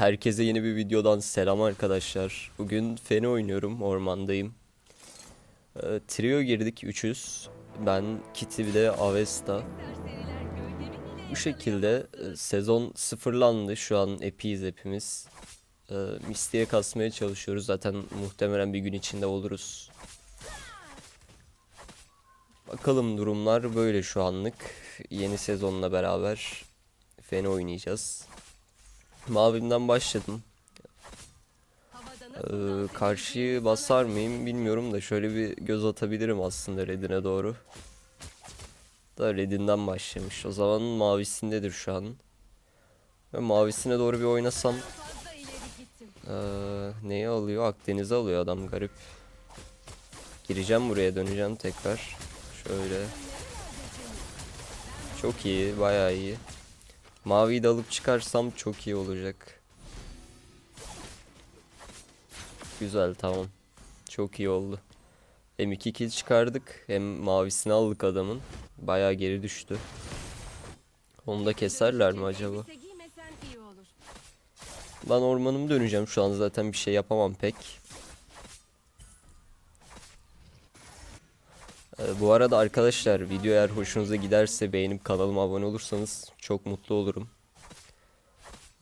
Herkese yeni bir videodan selam arkadaşlar. Bugün Feni oynuyorum, ormandayım. Ee, trio girdik 300. Ben, Kitty bir Avesta. Bu şekilde e, sezon sıfırlandı. Şu an epiyiz hepimiz. Ee, Misty'ye kasmaya çalışıyoruz. Zaten muhtemelen bir gün içinde oluruz. Bakalım durumlar böyle şu anlık. Yeni sezonla beraber Feni oynayacağız. Mavimden başladım. Ee, karşıyı basar mıyım bilmiyorum da şöyle bir göz atabilirim aslında Red'ine doğru. Da Red'inden başlamış. O zaman mavisindedir şu an. Ve mavisine doğru bir oynasam ee, neyi alıyor? Akdeniz'e alıyor adam garip. Gireceğim buraya döneceğim tekrar. Şöyle. Çok iyi, bayağı iyi. Maviyi de alıp çıkarsam çok iyi olacak. Güzel tamam. Çok iyi oldu. Hem iki kill çıkardık hem mavisini aldık adamın. Bayağı geri düştü. Onu da keserler mi acaba? Ben ormanımı döneceğim şu an zaten bir şey yapamam pek. Bu arada arkadaşlar video eğer hoşunuza giderse beğenip kanalıma abone olursanız çok mutlu olurum.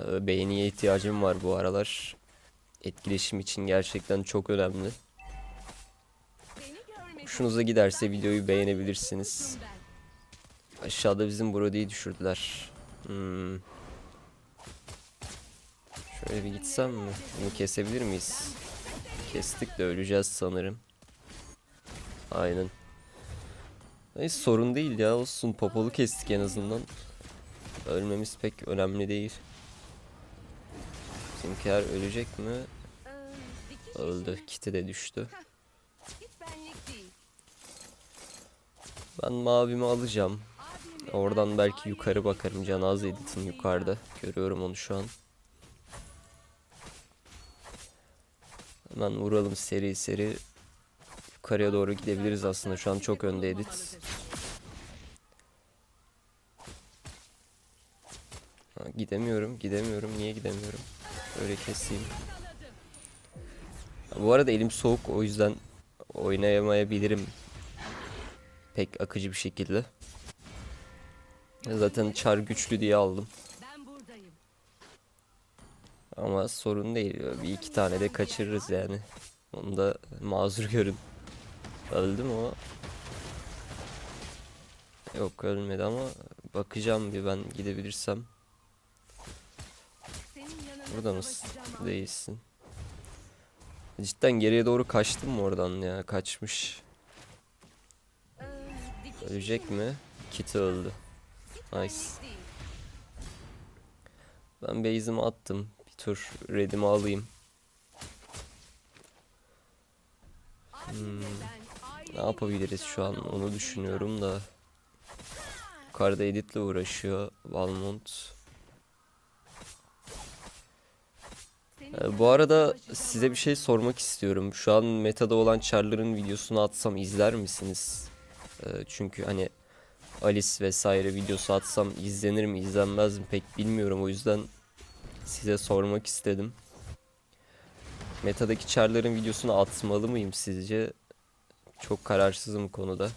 Ee, beğeniye ihtiyacım var bu aralar. Etkileşim için gerçekten çok önemli. Hoşunuza giderse videoyu beğenebilirsiniz. Aşağıda bizim Brody'yi düşürdüler. Hmm. Şöyle bir gitsem mi? Bunu kesebilir miyiz? Kestik de öleceğiz sanırım. Aynen. Neyse sorun değil ya olsun popolu kestik en azından. Ölmemiz pek önemli değil. Bizimkiler ölecek mi? Öldü. Kiti de düştü. Ben mavimi alacağım. Oradan belki yukarı bakarım. Canaz editin yukarıda. Görüyorum onu şu an. Hemen vuralım seri seri. Yukarıya doğru gidebiliriz aslında. Şu an çok önde edit. Ha, gidemiyorum, gidemiyorum. Niye gidemiyorum? Öyle keseyim. Bu arada elim soğuk o yüzden oynayamayabilirim. Pek akıcı bir şekilde. Zaten çar güçlü diye aldım. Ama sorun değil. Bir iki tane de kaçırırız yani. Onu da mazur görün. Öldü mü o? Yok ölmedi ama bakacağım bir ben gidebilirsem. Burada mısın? Değilsin. Cidden geriye doğru kaçtım mı oradan ya? Kaçmış. Ölecek mi? Kitty öldü. Nice. Ben base'imi attım. Bir tur red'imi alayım. Hmm. Ne yapabiliriz şu an onu düşünüyorum da. Yukarıda editle uğraşıyor Valmont. Ee, bu arada size bir şey sormak istiyorum. Şu an metada olan charların videosunu atsam izler misiniz? Ee, çünkü hani Alice vesaire videosu atsam izlenir mi izlenmez mi pek bilmiyorum. O yüzden size sormak istedim. Metadaki charların videosunu atmalı mıyım sizce? Çok kararsızım konuda.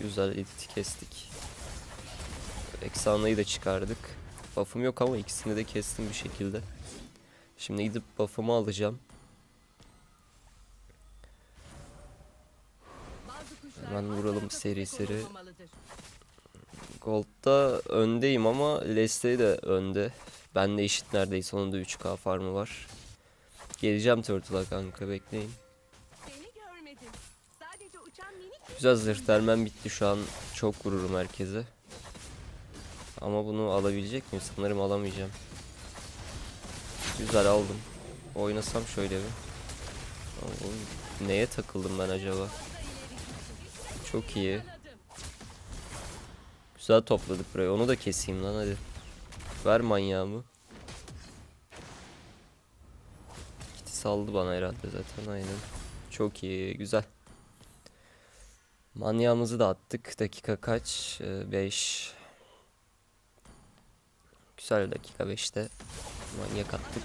Güzel editi kestik. Eksanayı da çıkardık. Buff'ım yok ama ikisini de kestim bir şekilde. Şimdi gidip buff'ımı alacağım. Hemen vuralım seri seri. Gold'da öndeyim ama Leslie de önde. Ben de eşit neredeyse onun da 3k farmı var. Geleceğim Turtle'a kanka bekleyin. Güzel zırh dermen bitti şu an. Çok vururum herkese. Ama bunu alabilecek miyim? Sanırım alamayacağım. Güzel aldım. Oynasam şöyle bir. Oğlum, neye takıldım ben acaba? Çok iyi. Güzel topladık burayı. Onu da keseyim lan hadi. Ver manyağımı. Kiti saldı bana herhalde zaten aynen. Çok iyi. Güzel. Manyağımızı da attık. Dakika kaç? 5. Güzel dakika 5'te. Manyak attık.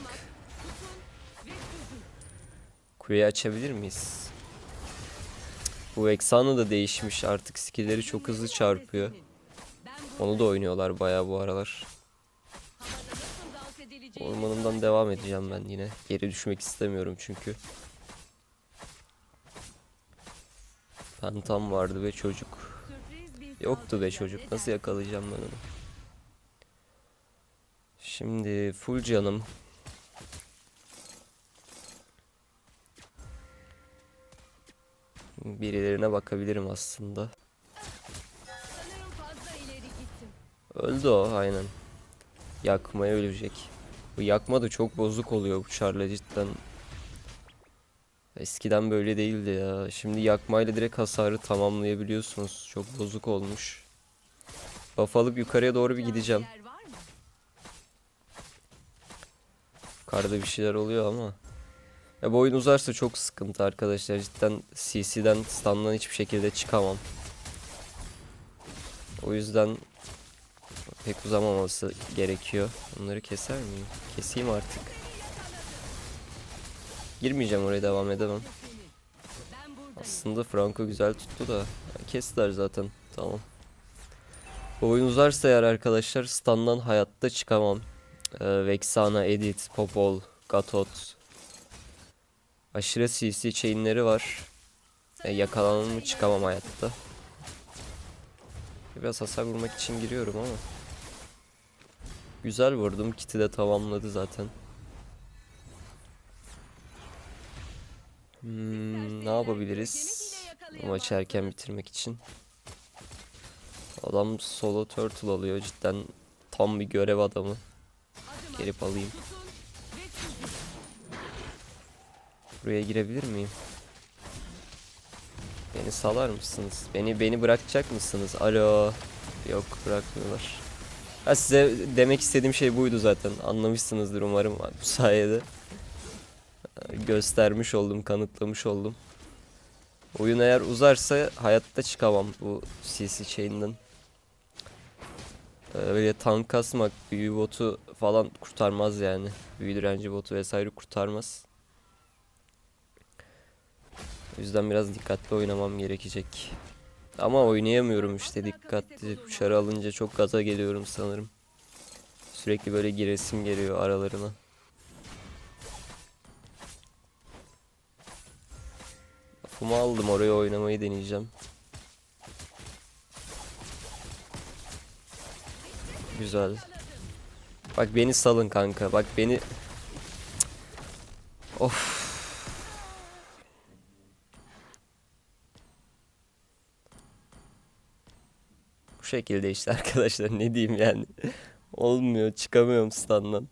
Kuleyi açabilir miyiz? Bu Vexana da değişmiş artık skillleri çok hızlı çarpıyor. Onu da oynuyorlar bayağı bu aralar. Ormanımdan devam edeceğim ben yine. Geri düşmek istemiyorum çünkü. Phantom vardı ve çocuk. Yoktu be çocuk. Nasıl yakalayacağım ben onu? Şimdi full canım. Birilerine bakabilirim aslında. Öldü o aynen. Yakmaya ölecek. Bu yakma da çok bozuk oluyor bu çarla cidden. Eskiden böyle değildi ya. Şimdi yakmayla direkt hasarı tamamlayabiliyorsunuz. Çok bozuk olmuş. Buff alıp yukarıya doğru bir gideceğim. Yukarıda bir şeyler oluyor ama. Ya bu oyun uzarsa çok sıkıntı arkadaşlar. Cidden CC'den stun'dan hiçbir şekilde çıkamam. O yüzden pek uzamaması gerekiyor. Onları keser miyim? Keseyim artık. Girmeyeceğim oraya devam edemem. Aslında Franco güzel tuttu da. Kestiler zaten. Tamam. Bu oyun uzarsa eğer arkadaşlar standdan hayatta çıkamam. Ee, Vexana, Edit, Popol, Gatot. Aşırı CC chainleri var. E, yakalanır mı çıkamam hayatta. Biraz hasar vurmak için giriyorum ama. Güzel vurdum. Kit'i de tamamladı zaten. Hmm, ne yapabiliriz? Bu maçı erken bitirmek için. Adam solo turtle alıyor cidden tam bir görev adamı. Gelip alayım. Buraya girebilir miyim? Beni salar mısınız? Beni beni bırakacak mısınız? Alo. Yok bırakmıyorlar. Ha size demek istediğim şey buydu zaten. Anlamışsınızdır umarım bu sayede. Göstermiş oldum, kanıtlamış oldum. Oyun eğer uzarsa hayatta çıkamam bu CC chain'den. Ee, Böyle tank kasmak, büyü botu falan kurtarmaz yani. Büyü direnci botu vesaire kurtarmaz. O yüzden biraz dikkatli oynamam gerekecek. Ama oynayamıyorum işte dikkatli. Dışarı alınca çok gaza geliyorum sanırım. Sürekli böyle giresim geliyor aralarına. Lafımı aldım oraya oynamayı deneyeceğim. Güzel. Bak beni salın kanka. Bak beni... Of. Bu şekilde işte arkadaşlar ne diyeyim yani. Olmuyor çıkamıyorum standdan.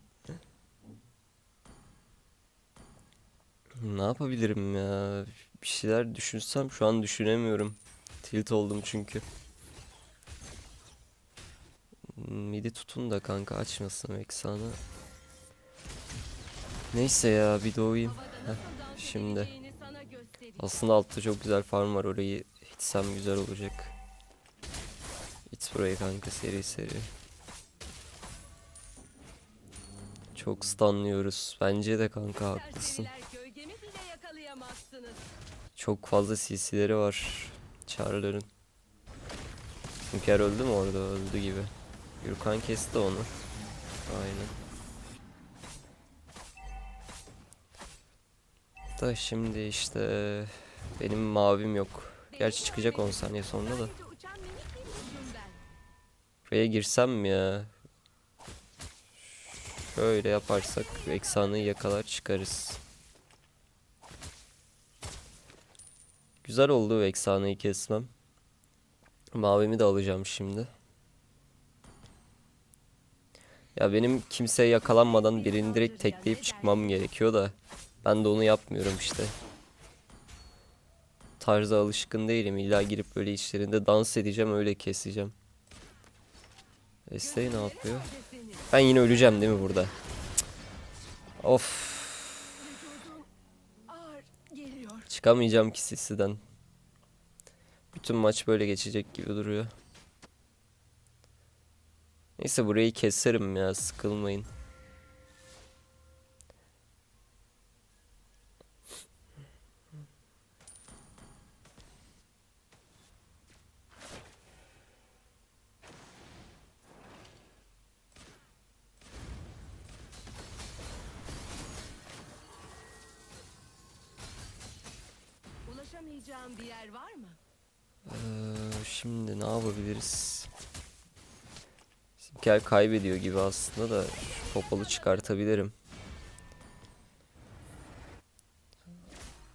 Ne yapabilirim ya? Bir şeyler düşünsem şu an düşünemiyorum. Tilt oldum çünkü. Midi tutun da kanka açmasın Vexan'ı. Neyse ya bir doğayım. dans şimdi. Aslında altta çok güzel farm var orayı hitsem güzel olacak. Hit burayı kanka seri seri. Çok stunlıyoruz. Bence de kanka haklısın. Çok fazla CC'leri var. Çağrıların. Hünkar öldü mü orada? Öldü gibi. Gürkan kesti onu. Aynen. Da şimdi işte benim mavim yok. Gerçi çıkacak 10 saniye sonra da. Buraya girsem mi ya? Şöyle yaparsak Vexana'yı yakalar çıkarız. Güzel oldu Vexana'yı kesmem. Mavimi de alacağım şimdi. Ya benim kimseye yakalanmadan birini direkt tekleyip çıkmam gerekiyor da ben de onu yapmıyorum işte. Tarza alışkın değilim. İlla girip böyle işlerinde dans edeceğim öyle keseceğim. Estey ne yapıyor? Ben yine öleceğim değil mi burada? Cık. Of. Ağır geliyor. Çıkamayacağım ki sisiden. Bütün maç böyle geçecek gibi duruyor. Neyse burayı keserim ya sıkılmayın. Takılacağım bir yer var mı? Ee, şimdi ne yapabiliriz? Bizimkiler kaybediyor gibi aslında da popalı çıkartabilirim.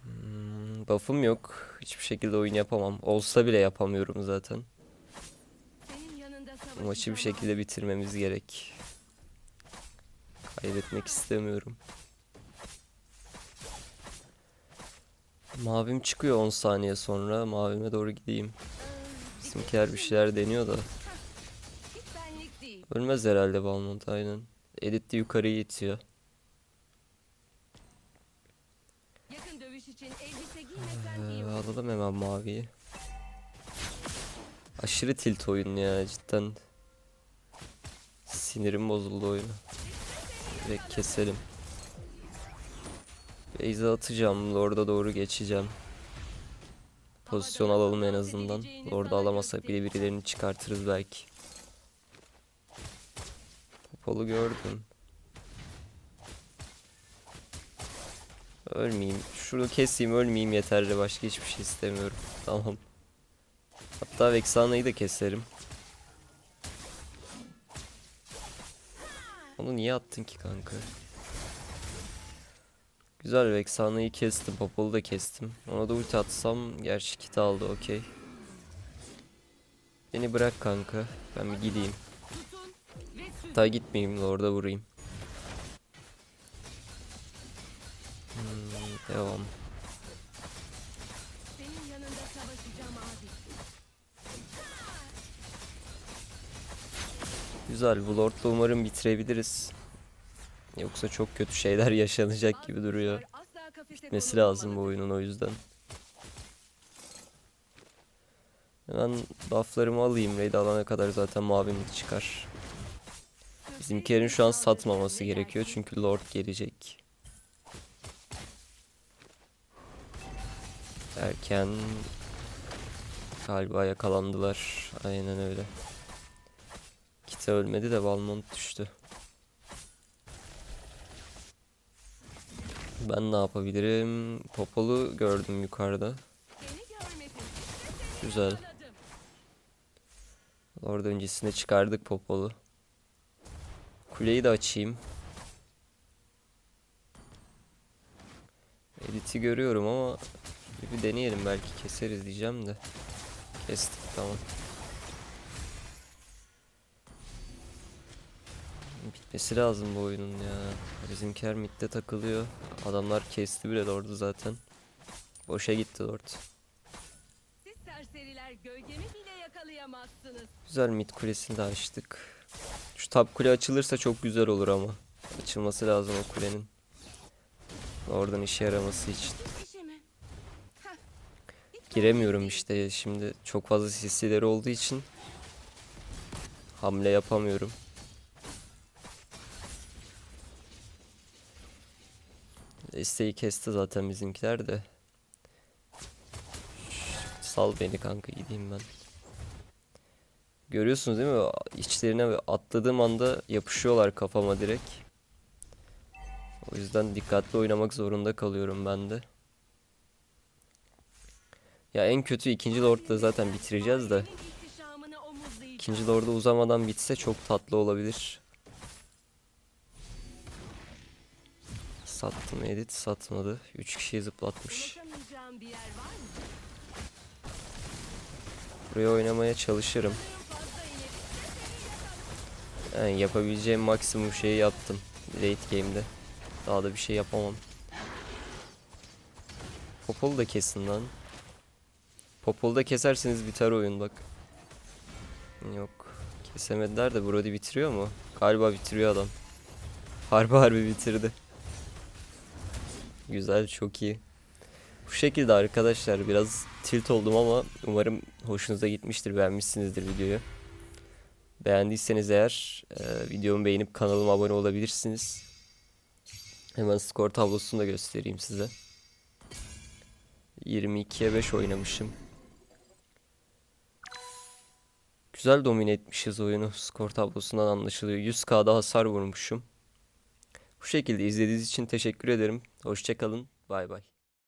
Hmm, buff'ım yok. Hiçbir şekilde oyun yapamam. Olsa bile yapamıyorum zaten. Bu maçı bir şekilde bitirmemiz gerek. Kaybetmek istemiyorum. Mavim çıkıyor 10 saniye sonra. Mavime doğru gideyim. Bizimkiler bir şeyler deniyor da. Ölmez herhalde Balmont aynen. Edit de yukarıyı itiyor. Ee, alalım hemen maviyi. Aşırı tilt oyun ya cidden. Sinirim bozuldu oyunu. Direkt keselim. Base'e atacağım. Lord'a doğru geçeceğim. Pozisyon alalım en azından. Lord'u alamasak bile birilerini çıkartırız belki. Popolu gördüm. Ölmeyeyim. Şunu keseyim ölmeyeyim yeterli. Başka hiçbir şey istemiyorum. Tamam. Hatta Vexana'yı da keserim. Onu niye attın ki kanka? Güzel Vexana'yı kestim. Popolu da kestim. Ona da ulti atsam gerçi kit aldı okey. Beni bırak kanka. Ben bir gideyim. Hatta gitmeyeyim orada vurayım. Hmm, devam. Güzel bu Lord'la umarım bitirebiliriz. Yoksa çok kötü şeyler yaşanacak gibi duruyor. Bitmesi lazım bu oyunun o yüzden. Hemen bufflarımı alayım. Raid alana kadar zaten mavimlik çıkar. Bizimkilerin şu an satmaması gerekiyor çünkü Lord gelecek. Erken galiba yakalandılar. Aynen öyle. Kite ölmedi de Valmont düştü. Ben ne yapabilirim? Popolu gördüm yukarıda. Güzel. Orada öncesinde çıkardık Popol'u. Kuleyi de açayım. Edit'i görüyorum ama bir deneyelim belki keseriz diyeceğim de. Kestik tamam. Bitmesi lazım bu oyunun ya. Bizimkiler midde takılıyor. Adamlar kesti bile Lord'u zaten. Boşa gitti Lord. Siz serseriler gölgemi bile yakalayamazsınız. Güzel mid kulesini de açtık. Şu top kule açılırsa çok güzel olur ama. Açılması lazım o kulenin. Oradan işe yaraması için. Giremiyorum işte şimdi çok fazla CC'leri olduğu için hamle yapamıyorum. Desteği kesti zaten bizimkiler de. Sal beni kanka gideyim ben. Görüyorsunuz değil mi? İçlerine atladığım anda yapışıyorlar kafama direkt. O yüzden dikkatli oynamak zorunda kalıyorum ben de. Ya en kötü ikinci Lord'da zaten bitireceğiz de. İkinci Lord'u uzamadan bitse çok tatlı olabilir. Sattım edit satmadı. 3 kişiyi zıplatmış. Mı? Buraya oynamaya çalışırım. Yani yapabileceğim maksimum şeyi yaptım. Late game'de. Daha da bir şey yapamam. Popolu da kesin lan. Popolu da keserseniz biter oyun bak. Yok. Kesemediler de Brody bitiriyor mu? Galiba bitiriyor adam. Harbi harbi bitirdi. Güzel çok iyi. Bu şekilde arkadaşlar biraz tilt oldum ama umarım hoşunuza gitmiştir beğenmişsinizdir videoyu. Beğendiyseniz eğer e, videomu beğenip kanalıma abone olabilirsiniz. Hemen skor tablosunu da göstereyim size. 22'ye 5 oynamışım. Güzel domine etmişiz oyunu. Skor tablosundan anlaşılıyor. 100k'da hasar vurmuşum. Bu şekilde izlediğiniz için teşekkür ederim. Hoşçakalın. Bay bay.